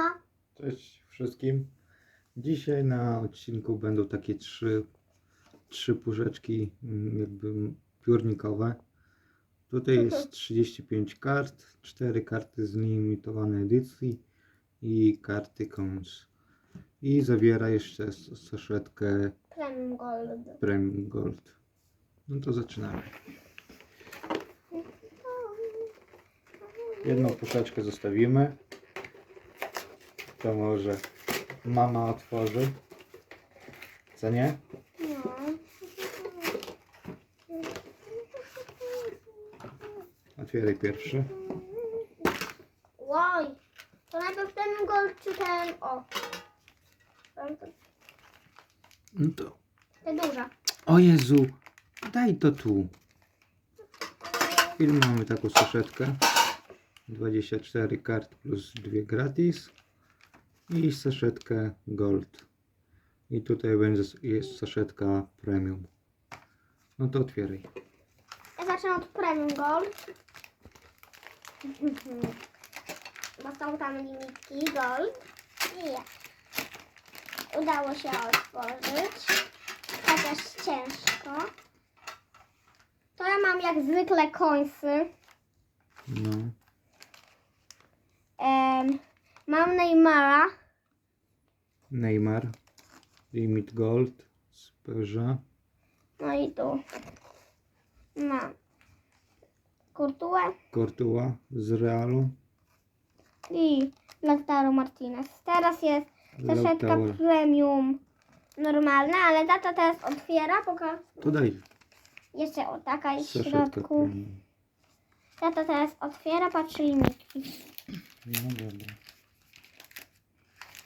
Siema. Cześć wszystkim. Dzisiaj na odcinku będą takie trzy, trzy puszeczki mm, jakby piórnikowe. Tutaj jest 35 kart, 4 karty z limitowanej edycji i karty kons. I zawiera jeszcze saszetkę Premium Gold. Premium Gold. No to zaczynamy. Jedną puszeczkę zostawimy. To może mama otworzy. Co nie? No. Otwieraj pierwszy. Oj. To najpierw Gold czy ten... O. No to. Te duże. O Jezu! Daj to tu. Film mamy taką saszetkę. 24 kart plus 2 gratis. I saszetkę gold. I tutaj będzie jest saszetka premium. No to otwieraj. Ja zacznę od Premium Gold. Bo są tam limitki Gold. I udało się otworzyć. Chociaż ciężko. To ja mam jak zwykle końsy. No. Em, mam Neymara. Neymar. Limit gold. Spojrzę. No i tu mam Courtois Courtois z Realu. i Lautaro Martinez. Teraz jest Lautaro. premium normalna, ale tata teraz otwiera, pokaż. To daj. Jeszcze o taka jest w środku. premium. Tata teraz otwiera, patrzy limitki. No dobra.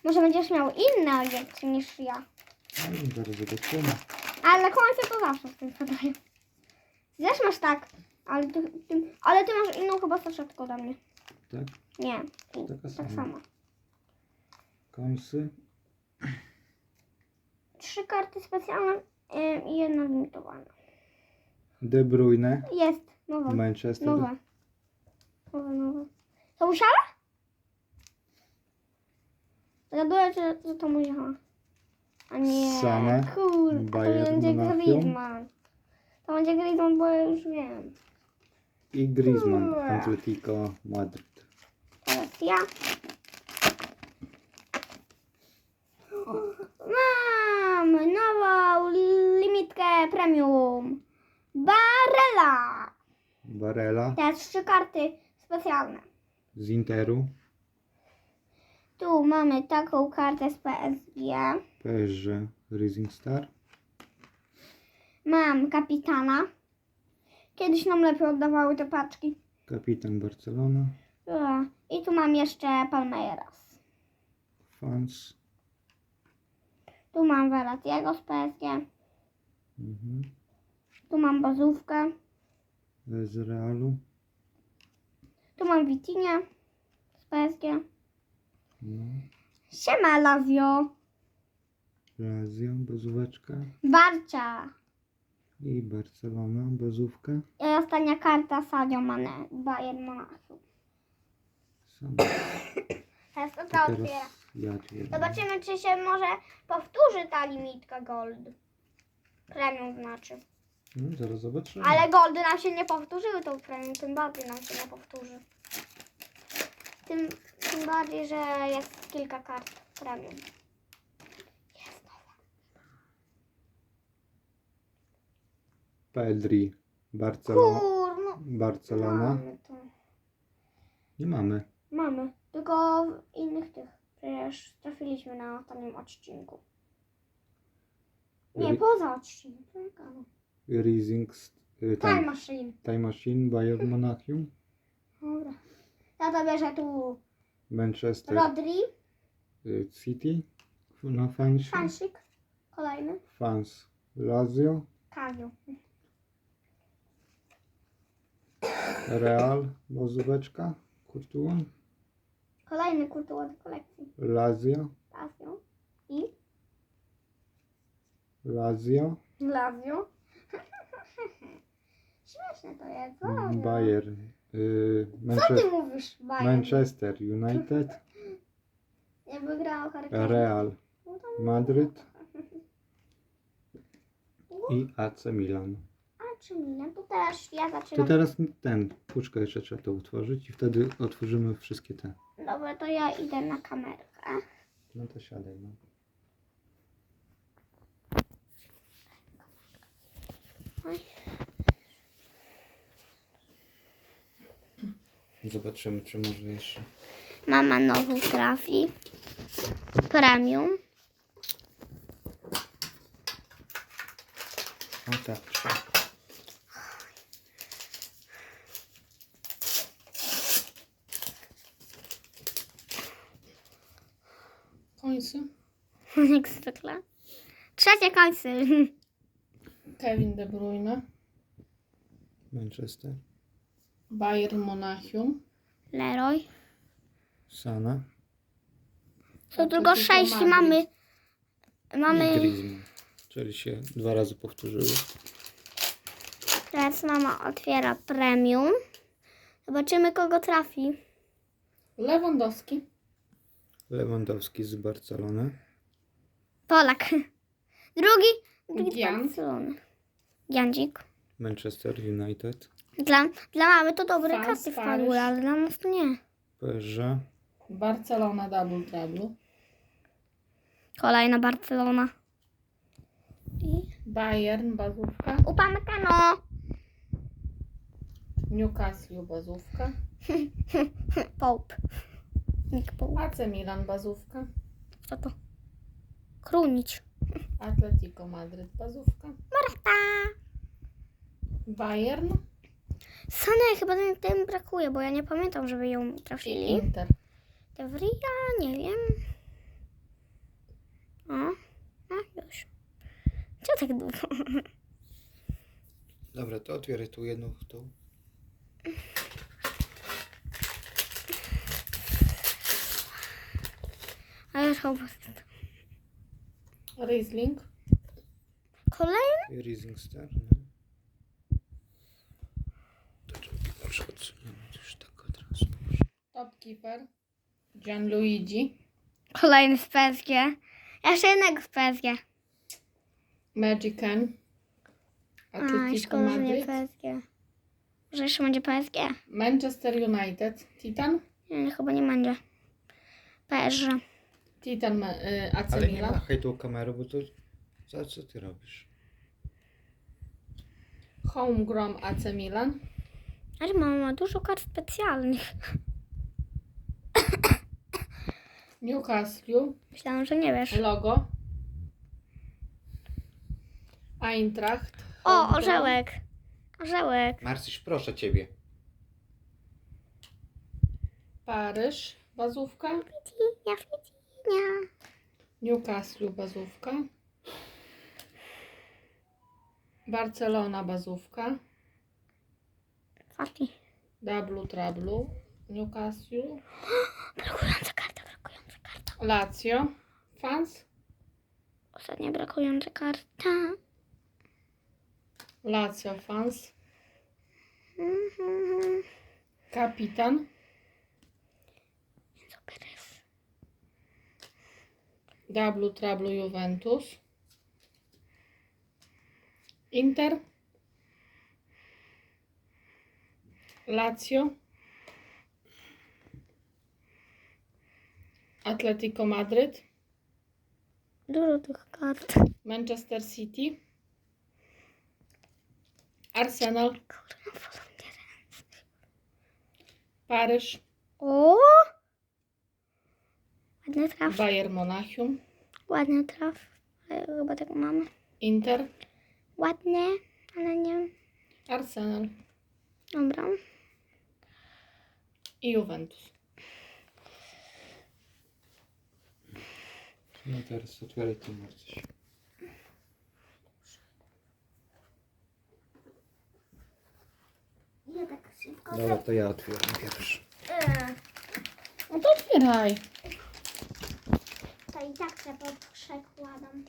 Może będziesz miał inne obiekty niż ja. No, zaraz zobaczymy. Ale końce to zawsze w tym padają. Też masz tak, ale ty, ty, ale ty masz inną chyba saszetkę ode mnie. Tak? Nie, Taka tak sama. samo. Końsy. Trzy karty specjalne i jedna limitowana. De Bruyne. Jest, nowa. Manchester. Nowe. Nowe, nowe. To musiała? Zgaduję, że, że to musiała. A nie. Sana, Kurde, to Bayern będzie Monachium. Griezmann. To będzie Griezmann, bo ja już wiem. I Griezmann. Ua. Atletico Madryt. Teraz ja. Mam nową limitkę premium. Barella. Barella. Teraz trzy karty specjalne. Z Interu. Tu mamy taką kartę z PSG. PSG. Rising Star. Mam kapitana. Kiedyś nam lepiej oddawały te paczki. Kapitan Barcelona. I tu mam jeszcze Palmeiras. Fans. Tu mam Veratiego z PSG. Mhm. Tu mam bazówkę. Z Realu. Tu mam Witinie z PSG. No. Siema Lazio. Lazio. Bazóweczka. Barcia. I Barcelona. Bazówka. I ostatnia karta Sadio Mane. Bayern Monachium. Teraz to ta otwiera. ja otwieram. Zobaczymy, czy się może powtórzy ta limitka Gold. Premium znaczy. No, zaraz zobaczymy. Ale Goldy nam się nie powtórzyły, to premium tym bardziej nam się nie powtórzy. Tym, tym bardziej, że jest kilka kart premium. Jest nowa. Pedri. Barcelona. Kur, no. Barcelona. Mamy to. Nie mamy. Mamy, tylko w innych tych. Przecież trafiliśmy na ostatnim odcinku. Nie, Ri- poza odcinkiem. Rising St- y, Time Machine. Time Machine, Bayern Monachium, Dobra. Tata bierze tu Manchester Rodri, y, City, na fansie, Fansik, kolejny, fans Lazio, Kaziu. Real, bazóweczka, Courtois, Kolejny kulturowy do kolekcji. Lazio, Lazio. I? Lazio, Lazio. Śmieszne to jest. Lazio. Bayern, y, Co ty Manchester, mówisz, Bayern? Manchester United. Real No to- Madryt i AC Milan. A czy Milan? To też ja To zaczynam. teraz ten, puszkę jeszcze trzeba to utworzyć i wtedy otworzymy wszystkie te. Dobra, to ja idę na kamerkę. No to siadaj. No. Oj. Zobaczymy, czy może jeszcze. Mama nowy trafi. Premium. O tak. Końcy. Jak zwykle. Trzecie końce. Kevin De Bruyne. Manchester. Bayern Monachium. Leroy. Sana. To tylko sześć mamy. I Mamy. Griezmann. Czyli się dwa razy powtórzyły. Teraz mama otwiera premium. Zobaczymy kogo trafi. Lewandowski. Lewandowski z Barcelony. Polak. Drugi. Drugi. Barcelony. Giandzik. Manchester United. Dla, dla mamy to dobre Fans, karty Paryż. wpadły, ale dla nas to nie. PSG. Barcelona Double Trouble. Kolejna Barcelona. I Bayern Bazówka. Upamecano. Newcastle Bazówka. Pope. Nick Pope. AC Milan Bazówka. Co to? Krunić. Atletico Madryt Bazówka. Morata. Bayern Sane chyba tym, tym brakuje, bo ja nie pamiętam, żeby ją trafili. Inter. Devria, nie wiem. O, no już. Co tak długo? Dobra, to otwieraj tu jedną tą. Ale chyba... Riesling. Kolejny? I Rising Star. No. To czekaj, może odsuniemy już tak od razu. Topkeeper. Gianluigi. Kolejny z PSG. Jeszcze jednego z PSG. Magic Ken. A, Atletico szkoda, że nie Madryt. PSG. Może jeszcze będzie PSG? Manchester United. Titan. Nie, chyba nie będzie. PSG. Titan Ma- y, AC Ale nie Milan. machaj tą kamerą, bo to... Za co ty robisz? Homegrown AC Milan. Ale mama ma dużo kart specjalnych. Newcastle. Myślałam, że nie wiesz. Logo. Eintracht. O, orzełek. Orzełek. Marcyś, proszę ciebie. Paryż. Bazówka. Ficia, ficia. Newcastle. Bazówka. Barcelona. Bazówka. Fati. Double Trouble. Newcastle. Karta. Lazio. Fans. Ostatnia brakująca karta. Lazio. Fans. Mhm. Kapitan. Double Trouble Juventus. Inter. Lazio. Atletico Madryt. Dużo tych kart. Manchester City. Arsenal. Paryż. O! Ładny traf. Bayern Monachium. Ładny traf. Ale Chyba tak mamy. Inter. Ładny, ale nie. Arsenal. Dobra. I Juventus. No teraz otwieraj tu Marcyś. Nie tak szybko. Dobra, to ja otwieram pierwszy. No to otwieraj. To i tak się pod przekładam.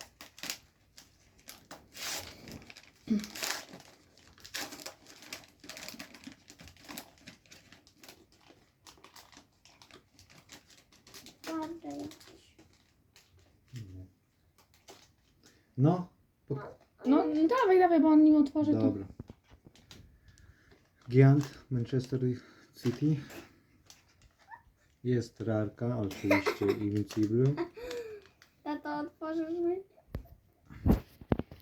karty jakieś. No, pok- No dawaj, dawaj, bo on nim otworzy to. dobra. Giant, Manchester City. Jest rarka, oczywiście Invincible. Ja to otworzysz mi?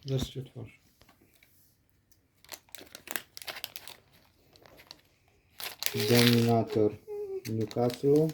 Zaraz się otworzy. Dominator Newcastle.